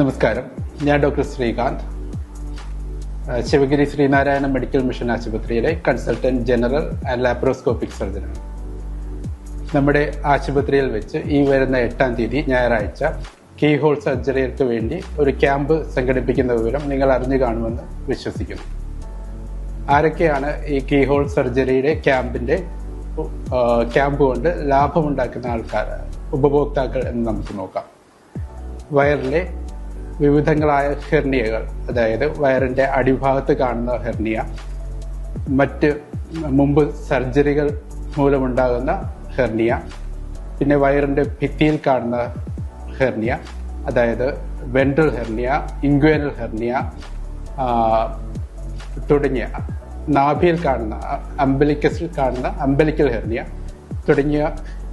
നമസ്കാരം. ഞാൻ doctor Srikanth. Sivagiri Sreenarayana medical mission ആശുപത്രിയിലെ കൺസൾട്ടന്റ് ജനറൽ ആൻഡ് ലാപ്രോസ്കോപ്പിക് സർജനാണ്. നമ്മുടെ ആശുപത്രിയിൽ വെച്ച് ഈ വരുന്ന എട്ടാം തീയതി ഞായറാഴ്ച കീ ഹോൾ സർജറികൾക്ക് വേണ്ടി ഒരു ക്യാമ്പ് സംഘടിപ്പിക്കുന്ന വിവരം നിങ്ങൾ അറിഞ്ഞു കാണുമെന്ന് വിശ്വസിക്കുന്നു. ആരൊക്കെയാണ് ഈ കീ ഹോൾ സർജറിയുടെ ക്യാമ്പിന്റെ ക്യാമ്പ് കൊണ്ട് ലാഭമുണ്ടാക്കുന്ന ആൾക്കാർ ഉപഭോക്താക്കൾ എന്ന് നമുക്ക് നോക്കാം. വയറിലെ വിവിധങ്ങളായ ഹെർണിയകൾ അതായത് വയറിന്റെ അടിഭാഗത്ത് കാണുന്ന ഹെർണിയ മറ്റ് മുമ്പ് സർജറികൾ മൂലമുണ്ടാകുന്ന ഹെർണിയ പിന്നെ വയറിന്റെ ഭിത്തിയിൽ കാണുന്ന ഹെർണിയ അതായത് വെൻട്രൽ ഹെർണിയ ഇൻഗ്വേനൽ ഹെർണിയ തുടങ്ങിയ നാഭിയിൽ കാണുന്ന അമ്പലിക്കസിൽ കാണുന്ന അമ്പലിക്കൽ ഹെർണിയ തുടങ്ങിയ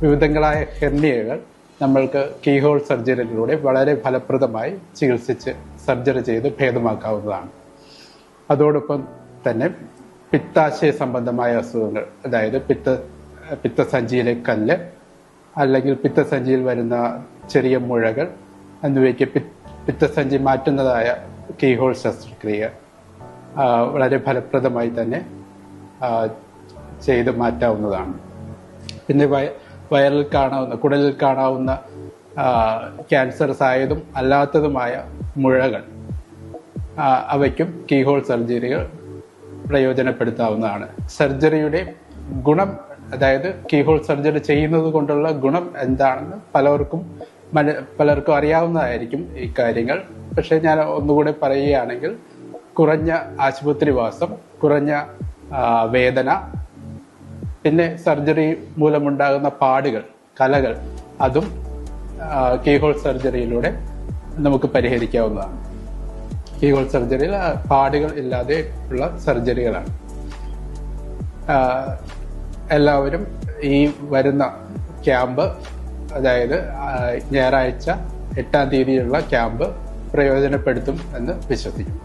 വിവിധങ്ങളായ ഹെർണിയകൾ നമ്മൾക്ക് കീഹോൾ സർജറിയിലൂടെ വളരെ ഫലപ്രദമായി ചികിത്സിച്ച് സർജറി ചെയ്ത് ഭേദമാക്കാവുന്നതാണ്. അതോടൊപ്പം തന്നെ പിത്താശയ സംബന്ധമായ അസുഖങ്ങൾ അതായത് പിത്ത പിത്തസഞ്ചിയിലെ കല്ല് അല്ലെങ്കിൽ പിത്തസഞ്ചിയിൽ വരുന്ന ചെറിയ മുഴകൾ എന്നിവയ്ക്ക് പിത്തസഞ്ചി മാറ്റുന്നതായ കീഹോൾ ശസ്ത്രക്രിയ വളരെ ഫലപ്രദമായി തന്നെ ചെയ്ത് മാറ്റാവുന്നതാണ്. പിന്നെ വയറിൽ കാണാവുന്ന കുടലിൽ കാണാവുന്ന ക്യാൻസർസ് ആയതും അല്ലാത്തതുമായ മുഴകൾ അവയ്ക്കും കീഹോൾ സർജറികൾ പ്രയോജനപ്പെടുത്താവുന്നതാണ്. സർജറിയുടെ ഗുണം അതായത് കീഹോൾ സർജറി ചെയ്യുന്നത് കൊണ്ടുള്ള ഗുണം എന്താണെന്ന് പലർക്കും മന- പലർക്കും അറിയാവുന്നതായിരിക്കും ഈ കാര്യങ്ങൾ. പക്ഷേ ഞാൻ ഒന്നുകൂടെ പറയുകയാണെങ്കിൽ കുറഞ്ഞ ആശുപത്രിവാസം കുറഞ്ഞ വേദന പിന്നെ സർജറി മൂലമുണ്ടാകുന്ന പാടുകൾ കലകൾ അതും കീഹോൾ സർജറിയിലൂടെ നമുക്ക് പരിഹരിക്കാവുന്നതാണ്. കീഹോൾ സർജറിയിൽ പാടുകൾ ഇല്ലാതെ ഉള്ള സർജറികളാണ്. എല്ലാവരും ഈ വരുന്ന ക്യാമ്പ് അതായത് ഞായറാഴ്ച എട്ടാം തീയതിയുള്ള ക്യാമ്പ് പ്രയോജനപ്പെടുത്തും എന്ന് വിശ്വസിക്കുന്നു.